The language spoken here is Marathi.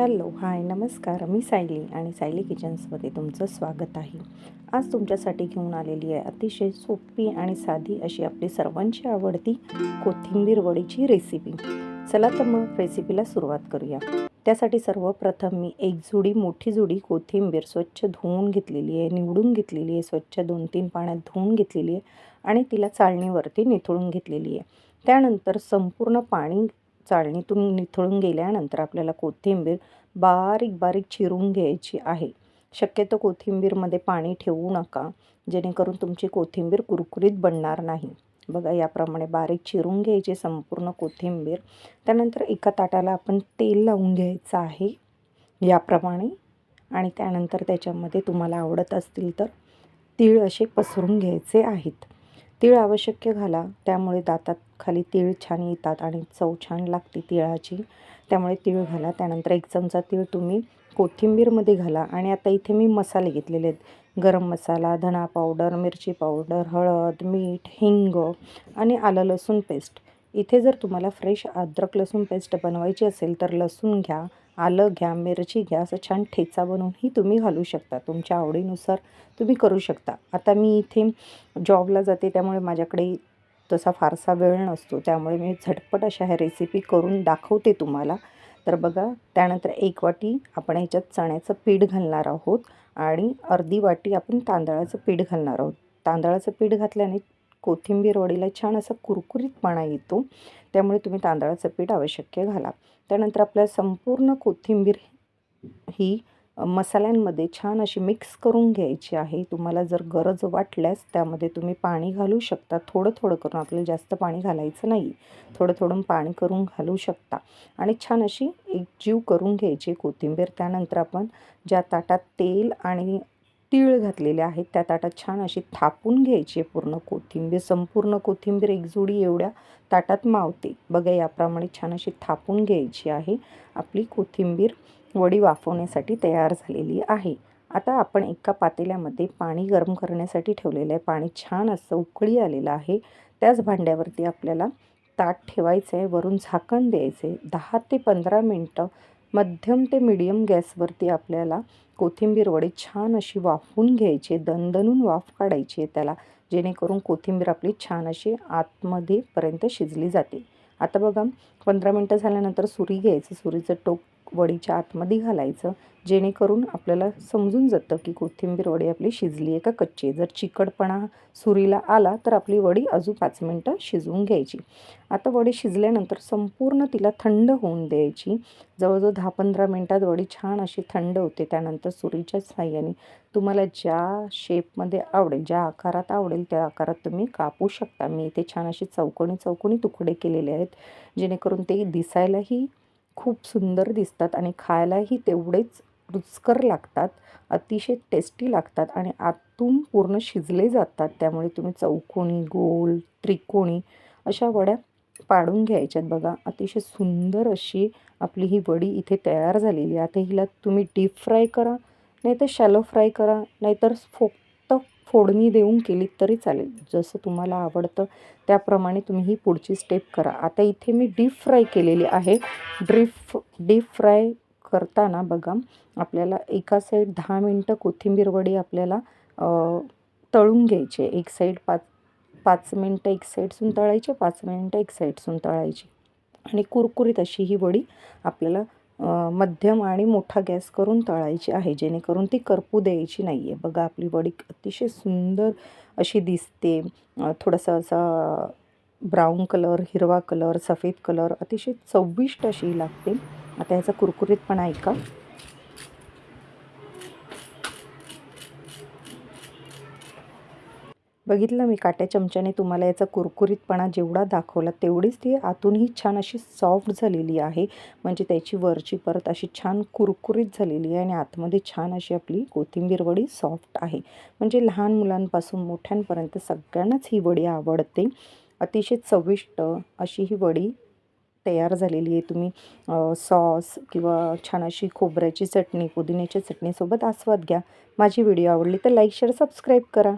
हॅलो हाय नमस्कार. मी सायली आणि सायली किचन्समध्ये तुमचं स्वागत आहे. आज तुमच्यासाठी घेऊन आलेली आहे अतिशय सोपी आणि साधी अशी आपली सर्वांची आवडती कोथिंबीर वडीची रेसिपी चला तर मग रेसिपीला सुरुवात करूया. त्यासाठी सर्वप्रथम मी एक जुडी मोठी जुडी कोथिंबीर स्वच्छ धुवून घेतलेली आहे निवडून घेतलेली आहे स्वच्छ दोन तीन पाण्यात धुवून घेतलेली आहे आणि तिला चाळणीवरती निथळून घेतलेली आहे. त्यानंतर संपूर्ण पाणी चाळणीतून निथळून गेल्यानंतर आपल्याला कोथिंबीर बारीक बारीक चिरून घ्यायची आहे. शक्यतो कोथिंबीरमध्ये पाणी ठेवू नका जेणेकरून तुमची कोथिंबीर कुरकुरीत बनणार नाही. बघा याप्रमाणे बारीक चिरून घ्यायची संपूर्ण कोथिंबीर. त्यानंतर एका ताटाला आपण तेल लावून घ्यायचं आहे याप्रमाणे. आणि त्यानंतर त्याच्यामध्ये तुम्हाला आवडत असतील तर तीळ असे पसरून घ्यायचे आहेत. तीळ आवश्यक घाला. त्यामुळे दातात खाली तीळ छान येतात आणि चव छान लागते तिळाची. त्यामुळे तीळ घाला. त्यानंतर एक चमचा तीळ तुम्ही कोथिंबीरमध्ये घाला. आणि आता इथे मी मसाले घेतलेले आहेत. गरम मसाला धणा पावडर मिरची पावडर हळद मीठ हिंग आणि आलं लसूण पेस्ट. इथे जर तुम्हाला फ्रेश अद्रक लसूण पेस्ट बनवायची असेल तर लसूण घ्या आलं घ्या मिरची घ्या असं छान ठेचा बनवूनही तुम्ही घालू शकता. तुमच्या आवडीनुसार तुम्ही करू शकता. आता मी इथे जॉबला जाते त्यामुळे माझ्याकडे तसा फारसा वेळ नसतो. त्यामुळे मी झटपट अशा ह्या रेसिपी करून दाखवते तुम्हाला. तर बघा त्यानंतर एक वाटी आपण ह्याच्यात चण्याचं पीठ घालणार आहोत आणि अर्धी वाटी आपण तांदळाचं पीठ घालणार आहोत. तांदळाचं पीठ घातल्याने कोथिंबीर वडीला छान असा कुरकुरीतपणा येतो. त्यामुळे तुम्ही तांदळाचं पीठ आवश्यक घाला. त्यानंतर आपल्या संपूर्ण कोथिंबीर ही मसाल्यांमध्ये छान अशी मिक्स करून घ्यायची आहे. तुम्हाला जर गरज वाटल्यास त्यामध्ये तुम्ही पाणी घालू शकता. थोडं थोडं करून आपल्याला जास्त पाणी घालायचं नाही. थोडं थोडं पाणी करून घालू शकता. आणि छान अशी एक जीव करून घ्यायची कोथिंबीर. त्यानंतर आपण ज्या ताटात तेल आणि तीळ घातलेले आहेत. त्या ताटात छान अशी थापून घ्यायची आहे पूर्ण कोथिंबीर संपूर्ण कोथिंबीर एकजुडी एवढ्या ताटात मावते. बघा याप्रमाणे छान अशी थापून घ्यायची आहे. आपली कोथिंबीर वडी वाफवण्यासाठी तयार झालेली आहे. आता आपण एका पातेल्यामध्ये पाणी गरम करण्यासाठी ठेवलेलं आहे. पाणी छान असं उकळी आलेलं आहे. त्याच भांड्यावरती आपल्याला ताट ठेवायचं आहे वरून झाकण द्यायचं आहे दहा ते पंधरा मिनटं मध्यम ते मिडियम गॅसवरती आपल्याला कोथिंबीर वडी छान अशी वाफवून घ्यायची दणदणून वाफ काढायची आहे त्याला जेणेकरून कोथिंबीर आपली छान अशी आतमध्येपर्यंत शिजली जाते. आता बघा पंधरा मिनटं झाल्यानंतर सुरी घ्यायचं. सुरीचं टोक वडीच्या आतमध्ये घालायचं जेणेकरून आपल्याला समजून जातं की कोथिंबीर वडी आपली शिजली आहे का कच्ची आहे. जर चिकटपणा सुरीला आला तर आपली वडी अजून पाच मिनटं शिजवून घ्यायची. आता वडी शिजल्यानंतर संपूर्ण तिला थंड होऊन द्यायची. जवळजवळ दहा पंधरा मिनटात वडी छान अशी थंड होते. त्यानंतर सुरीच्या साह्याने तुम्हाला ज्या शेपमध्ये आवडेल ज्या आकारात आवडेल त्या आकारात तुम्ही कापू शकता. मी इथे छान अशी चौकोनी चौकोनी तुकडे केलेले आहेत जेणेकरून ते दिसायलाही खूप सुंदर दिसतात आणि खायलाही तेवढेच रुचकर लागतात अतिशय टेस्टी लागतात आणि आतून पूर्ण शिजले जातात. त्यामुळे तुम्ही चौकोनी गोल त्रिकोणी अशा वड्या पाडून घ्यायच्यात बघा. अतिशय सुंदर अशी आपली ही वडी इथे तयार झालेली आहे. आता हिला तुम्ही डीप फ्राय करा नाहीतर शॅलो फ्राय करा नाहीतर फक्त फोडणी देऊन केलीत तरी चालेल. जसं तुम्हाला आवडतं त्याप्रमाणे तुम्ही ही पुढची स्टेप करा. आता इथे मी डीप फ्राय केलेली आहे. ड्रीप डीप फ्राय करताना बघा आपल्याला एका साईड दहा मिनटं कोथिंबीर वडी आपल्याला तळून घ्यायचे. एक साईड पाच पाच मिनटं एक साईडसून तळायचे पाच मिनटं एक साईडसून तळायची. आणि कुरकुरीत अशी ही वडी आपल्याला मध्यम आणि मोठा गॅस करून तळायची आहे. जेणेकरून ती करपू द्यायची नाही आहे बघा आपली वडी अतिशय सुंदर अशी दिसते. थोडंसं असा ब्राऊन कलर हिरवा कलर सफेद कलर अतिशय चविष्ट अशी लागते. आता ह्याचा कुरकुरीतपणा ऐका. बघितलं मी काट्या चमच्याने तुम्हाला याचा कुरकुरीतपणा जेवढा दाखवला तेवढीच ती आतूनही छान अशी सॉफ्ट झालेली आहे. म्हणजे त्याची वरची परत अशी छान कुरकुरीत झालेली आहे आणि आतमध्ये छान अशी आपली कोथिंबीर वडी सॉफ्ट आहे. म्हणजे लहान मुलांपासून मोठ्यांपर्यंत सगळ्यांनाच ही वडी आवडते. अतिशय चविष्ट अशी ही वडी तयार झालेली आहे. तुम्ही सॉस किंवा छान अशी खोबऱ्याची चटणी पुदिन्याच्या चटणीसोबत आस्वाद घ्या. माझी व्हिडिओ आवडली तर लाईक शेअर सबस्क्राईब करा.